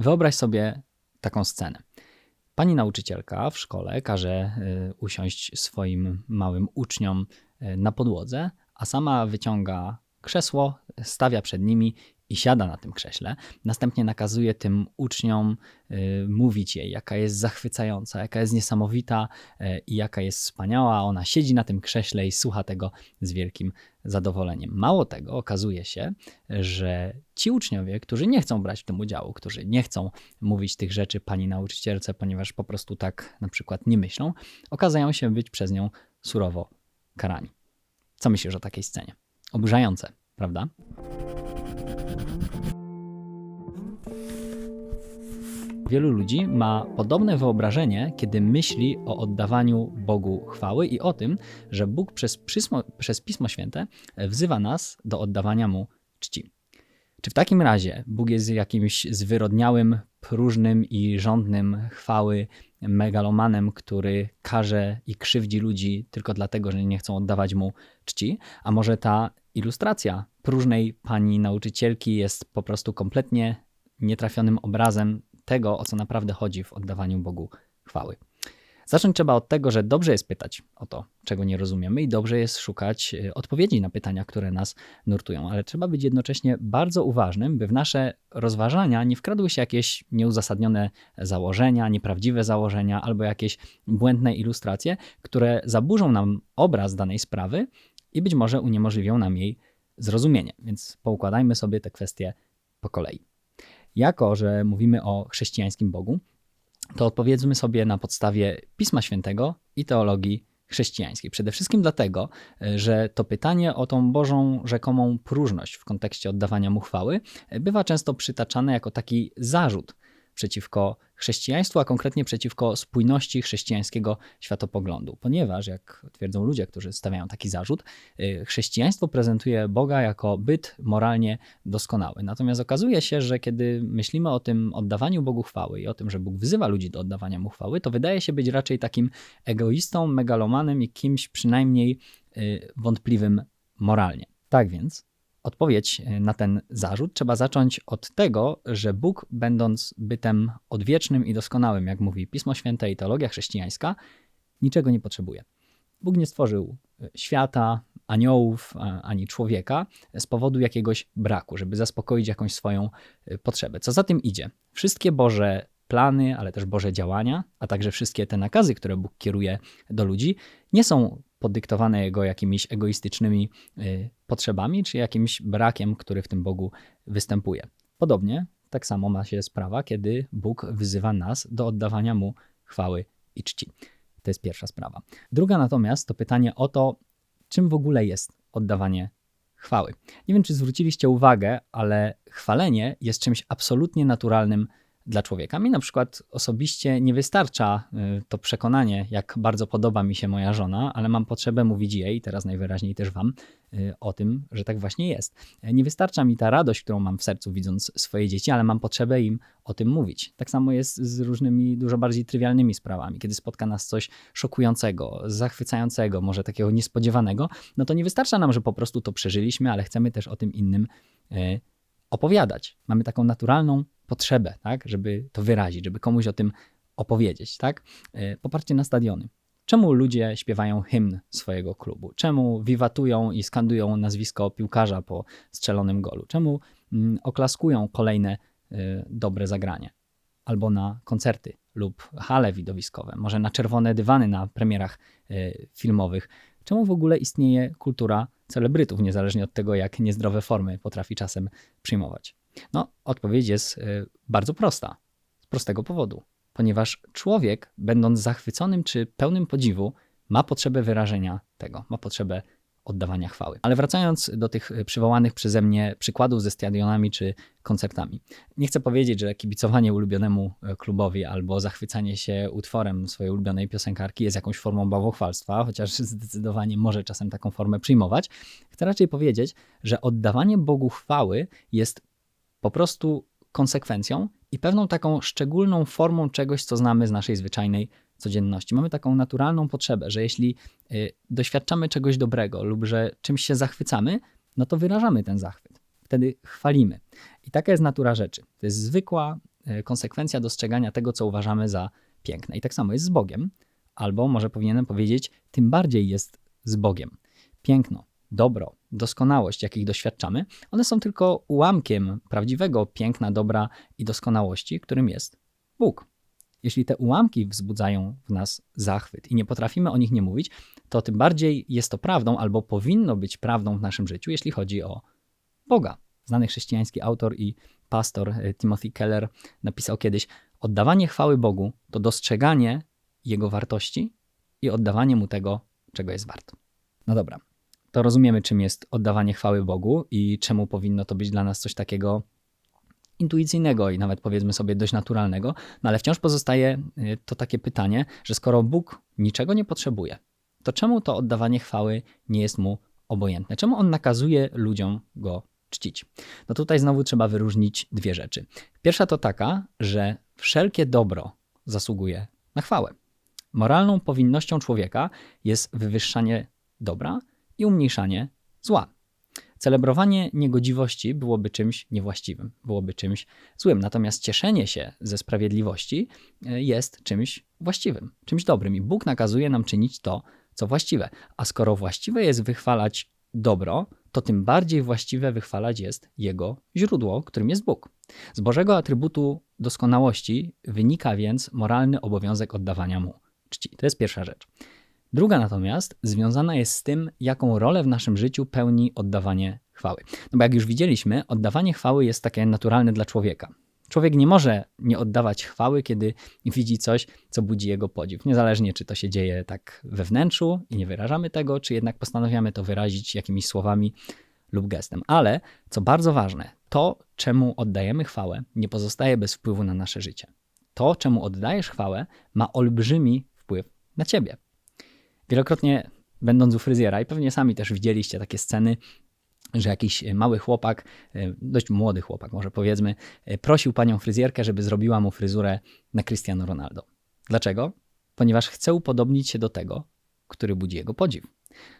Wyobraź sobie taką scenę. Pani nauczycielka w szkole każe y, usiąść swoim małym uczniom y, na podłodze, a sama wyciąga krzesło, stawia przed nimi i siada na tym krześle. Następnie nakazuje tym uczniom y, mówić jej, jaka jest zachwycająca, jaka jest niesamowita y, i jaka jest wspaniała. Ona siedzi na tym krześle i słucha tego z wielkim zadowoleniem. Mało tego, okazuje się, że ci uczniowie, którzy nie chcą brać w tym udziału, którzy nie chcą mówić tych rzeczy pani nauczycielce, ponieważ po prostu tak na przykład nie myślą, okazają się być przez nią surowo karani. Co myślisz o takiej scenie? Oburzające, prawda? Wielu ludzi ma podobne wyobrażenie, kiedy myśli o oddawaniu Bogu chwały i o tym, że Bóg przez, Pismo, przez Pismo Święte wzywa nas do oddawania Mu czci. Czy w takim razie Bóg jest jakimś zwyrodniałym, próżnym i żądnym chwały megalomanem, który karze i krzywdzi ludzi tylko dlatego, że nie chcą oddawać mu czci? A może ta ilustracja próżnej pani nauczycielki jest po prostu kompletnie nietrafionym obrazem tego, o co naprawdę chodzi w oddawaniu Bogu chwały. Zacząć trzeba od tego, że dobrze jest pytać o to, czego nie rozumiemy, i dobrze jest szukać y, odpowiedzi na pytania, które nas nurtują, ale trzeba być jednocześnie bardzo uważnym, by w nasze rozważania nie wkradły się jakieś nieuzasadnione założenia, nieprawdziwe założenia albo jakieś błędne ilustracje, które zaburzą nam obraz danej sprawy i być może uniemożliwią nam jej zrozumienie. Więc poukładajmy sobie te kwestie po kolei. Jako, że mówimy o chrześcijańskim Bogu, to odpowiedzmy sobie na podstawie Pisma Świętego i teologii chrześcijańskiej. Przede wszystkim dlatego, że to pytanie o tą Bożą rzekomą próżność w kontekście oddawania mu chwały bywa często przytaczane jako taki zarzut przeciwko chrześcijaństwu, a konkretnie przeciwko spójności chrześcijańskiego światopoglądu. Ponieważ, jak twierdzą ludzie, którzy stawiają taki zarzut, y, chrześcijaństwo prezentuje Boga jako byt moralnie doskonały. Natomiast okazuje się, że kiedy myślimy o tym oddawaniu Bogu chwały i o tym, że Bóg wzywa ludzi do oddawania mu chwały, to wydaje się być raczej takim egoistą, megalomanem i kimś przynajmniej y, wątpliwym moralnie. Tak więc odpowiedź e, na ten zarzut trzeba zacząć od tego, że Bóg, będąc bytem odwiecznym i doskonałym, jak mówi Pismo Święte i teologia chrześcijańska, niczego nie potrzebuje. Bóg nie stworzył e, świata, aniołów ani człowieka z powodu jakiegoś braku, żeby zaspokoić jakąś swoją e, potrzebę. Co za tym idzie? Wszystkie Boże plany, ale też Boże działania, a także wszystkie te nakazy, które Bóg kieruje do ludzi, nie są podyktowane jego jakimiś egoistycznymi y, potrzebami, czy jakimś brakiem, który w tym Bogu występuje. Podobnie, tak samo ma się sprawa, kiedy Bóg wzywa nas do oddawania mu chwały i czci. To jest pierwsza sprawa. Druga natomiast to pytanie o to, czym w ogóle jest oddawanie chwały. Nie wiem, czy zwróciliście uwagę, ale chwalenie jest czymś absolutnie naturalnym dla człowieka. Mi na przykład osobiście nie wystarcza y, to przekonanie, jak bardzo podoba mi się moja żona, ale mam potrzebę mówić jej, teraz najwyraźniej też wam, y, o tym, że tak właśnie jest. Nie wystarcza mi ta radość, którą mam w sercu, widząc swoje dzieci, ale mam potrzebę im o tym mówić. Tak samo jest z różnymi dużo bardziej trywialnymi sprawami. Kiedy spotka nas coś szokującego, zachwycającego, może takiego niespodziewanego, no to nie wystarcza nam, że po prostu to przeżyliśmy, ale chcemy też o tym innym y, opowiadać. Mamy taką naturalną potrzebę, tak, żeby to wyrazić, żeby komuś o tym opowiedzieć. Tak? E, popatrzcie na stadiony. Czemu ludzie śpiewają hymn swojego klubu? Czemu wiwatują i skandują nazwisko piłkarza po strzelonym golu? Czemu mm, oklaskują kolejne y, dobre zagranie? Albo na koncerty lub hale widowiskowe, może na czerwone dywany na premierach y, filmowych. Czemu w ogóle istnieje kultura celebrytów, niezależnie od tego, jak niezdrowe formy potrafi czasem przyjmować? No, odpowiedź jest y, bardzo prosta. Z prostego powodu. Ponieważ człowiek, będąc zachwyconym czy pełnym podziwu, ma potrzebę wyrażenia tego, ma potrzebę oddawania chwały. Ale wracając do tych y, przywołanych przeze mnie przykładów ze stadionami czy koncertami. Nie chcę powiedzieć, że kibicowanie ulubionemu y, klubowi albo zachwycanie się utworem swojej ulubionej piosenkarki jest jakąś formą bałwochwalstwa, chociaż zdecydowanie może czasem taką formę przyjmować. Chcę raczej powiedzieć, że oddawanie Bogu chwały jest po prostu konsekwencją i pewną taką szczególną formą czegoś, co znamy z naszej zwyczajnej codzienności. Mamy taką naturalną potrzebę, że jeśli y, doświadczamy czegoś dobrego lub że czymś się zachwycamy, no to wyrażamy ten zachwyt. Wtedy chwalimy. I taka jest natura rzeczy. To jest zwykła, e, konsekwencja dostrzegania tego, co uważamy za piękne. I tak samo jest z Bogiem, albo może powinienem powiedzieć, tym bardziej jest z Bogiem. Piękno, dobro, doskonałość, jakich doświadczamy, one są tylko ułamkiem prawdziwego piękna, dobra i doskonałości, którym jest Bóg. Jeśli te ułamki wzbudzają w nas zachwyt i nie potrafimy o nich nie mówić, to tym bardziej jest to prawdą albo powinno być prawdą w naszym życiu, jeśli chodzi o Boga. Znany chrześcijański autor i pastor e, Timothy Keller napisał kiedyś: Oddawanie chwały Bogu to dostrzeganie Jego wartości i oddawanie Mu tego, czego jest wart. No dobra, to rozumiemy, czym jest oddawanie chwały Bogu i czemu powinno to być dla nas coś takiego intuicyjnego i nawet powiedzmy sobie dość naturalnego, no ale wciąż pozostaje y, to takie pytanie, że skoro Bóg niczego nie potrzebuje, to czemu to oddawanie chwały nie jest mu obojętne? Czemu on nakazuje ludziom go czcić? No tutaj znowu trzeba wyróżnić dwie rzeczy. Pierwsza to taka, że wszelkie dobro zasługuje na chwałę. Moralną powinnością człowieka jest wywyższanie dobra i umniejszanie zła. Celebrowanie niegodziwości byłoby czymś niewłaściwym, byłoby czymś złym. Natomiast cieszenie się ze sprawiedliwości e, jest czymś właściwym, czymś dobrym. I Bóg nakazuje nam czynić to, co właściwe. A skoro właściwe jest wychwalać dobro, to tym bardziej właściwe wychwalać jest Jego źródło, którym jest Bóg. Z Bożego atrybutu doskonałości wynika więc moralny obowiązek oddawania Mu czci. To jest pierwsza rzecz. Druga natomiast związana jest z tym, jaką rolę w naszym życiu pełni oddawanie chwały. No bo jak już widzieliśmy, oddawanie chwały jest takie naturalne dla człowieka. Człowiek nie może nie oddawać chwały, kiedy widzi coś, co budzi jego podziw. Niezależnie, czy to się dzieje tak we wnętrzu i nie wyrażamy tego, czy jednak postanawiamy to wyrazić jakimiś słowami lub gestem. Ale, co bardzo ważne, to, czemu oddajemy chwałę, nie pozostaje bez wpływu na nasze życie. To, czemu oddajesz chwałę, ma olbrzymi wpływ na ciebie. Wielokrotnie będąc u fryzjera i pewnie sami też widzieliście takie sceny, że jakiś mały chłopak, e, dość młody chłopak może powiedzmy, e, prosił panią fryzjerkę, żeby zrobiła mu fryzurę na Cristiano Ronaldo. Dlaczego? Ponieważ chce upodobnić się do tego, który budzi jego podziw.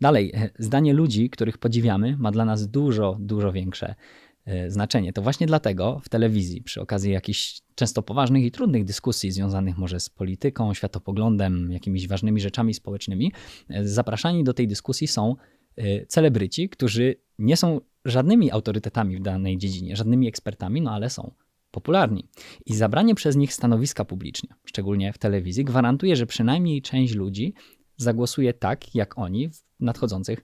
Dalej, e, zdanie ludzi, których podziwiamy, ma dla nas dużo, dużo większe E, znaczenie. To właśnie dlatego w telewizji, przy okazji jakichś często poważnych i trudnych dyskusji związanych może z polityką, światopoglądem, jakimiś ważnymi rzeczami społecznymi, e, zapraszani do tej dyskusji są e, celebryci, którzy nie są żadnymi autorytetami w danej dziedzinie, żadnymi ekspertami, no ale są popularni. I zabranie przez nich stanowiska publicznie, szczególnie w telewizji, gwarantuje, że przynajmniej część ludzi zagłosuje tak, jak oni w nadchodzących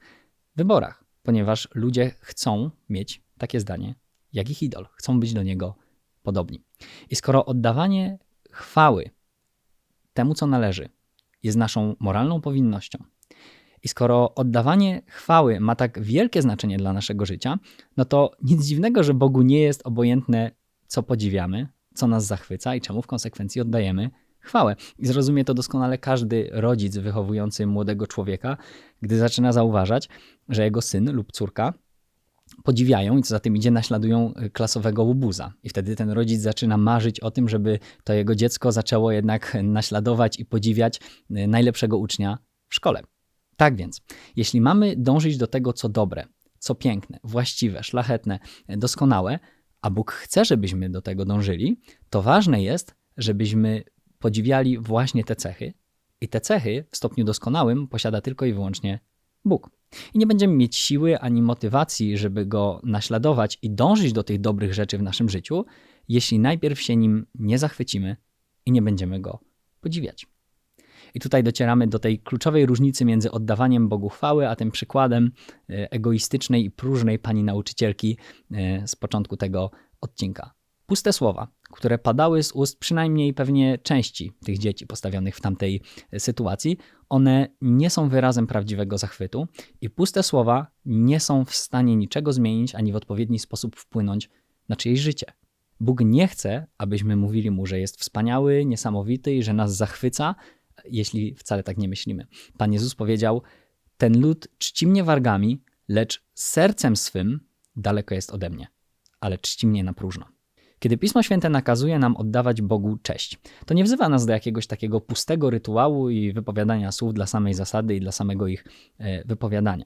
wyborach, ponieważ ludzie chcą mieć takie zdanie, jak ich idol. Chcą być do niego podobni. I skoro oddawanie chwały temu, co należy, jest naszą moralną powinnością, i skoro oddawanie chwały ma tak wielkie znaczenie dla naszego życia, no to nic dziwnego, że Bogu nie jest obojętne, co podziwiamy, co nas zachwyca i czemu w konsekwencji oddajemy chwałę. I zrozumie to doskonale każdy rodzic wychowujący młodego człowieka, gdy zaczyna zauważać, że jego syn lub córka podziwiają i co za tym idzie, naśladują y, klasowego łubuza. I wtedy ten rodzic zaczyna marzyć o tym, żeby to jego dziecko zaczęło jednak naśladować i podziwiać y, najlepszego ucznia w szkole. Tak więc, jeśli mamy dążyć do tego, co dobre, co piękne, właściwe, szlachetne, doskonałe, a Bóg chce, żebyśmy do tego dążyli, to ważne jest, żebyśmy podziwiali właśnie te cechy. I te cechy w stopniu doskonałym posiada tylko i wyłącznie Bóg. I nie będziemy mieć siły ani motywacji, żeby go naśladować i dążyć do tych dobrych rzeczy w naszym życiu, jeśli najpierw się nim nie zachwycimy i nie będziemy go podziwiać. I tutaj docieramy do tej kluczowej różnicy między oddawaniem Bogu chwały, a tym przykładem e, egoistycznej i próżnej pani nauczycielki e, z początku tego odcinka. Puste słowa, które padały z ust przynajmniej pewnie części tych dzieci postawionych w tamtej sytuacji, one nie są wyrazem prawdziwego zachwytu i puste słowa nie są w stanie niczego zmienić ani w odpowiedni sposób wpłynąć na czyjeś życie. Bóg nie chce, abyśmy mówili mu, że jest wspaniały, niesamowity i że nas zachwyca, jeśli wcale tak nie myślimy. Pan Jezus powiedział: Ten lud czci mnie wargami, lecz sercem swym daleko jest ode mnie, ale czci mnie na próżno. Kiedy Pismo Święte nakazuje nam oddawać Bogu cześć, to nie wzywa nas do jakiegoś takiego pustego rytuału i wypowiadania słów dla samej zasady i dla samego ich e, wypowiadania.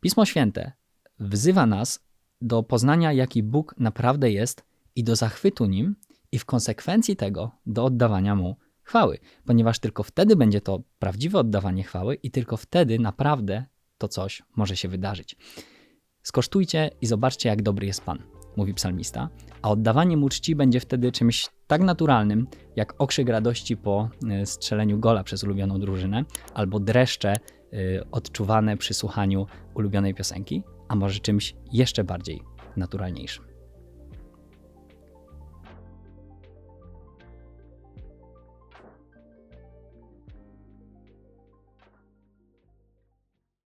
Pismo Święte wzywa nas do poznania, jaki Bóg naprawdę jest i do zachwytu nim i w konsekwencji tego do oddawania mu chwały, ponieważ tylko wtedy będzie to prawdziwe oddawanie chwały i tylko wtedy naprawdę to coś może się wydarzyć. Skosztujcie i zobaczcie, jak dobry jest Pan, mówi psalmista, a oddawanie mu czci będzie wtedy czymś tak naturalnym, jak okrzyk radości po y, strzeleniu gola przez ulubioną drużynę, albo dreszcze y, odczuwane przy słuchaniu ulubionej piosenki, a może czymś jeszcze bardziej naturalniejszym.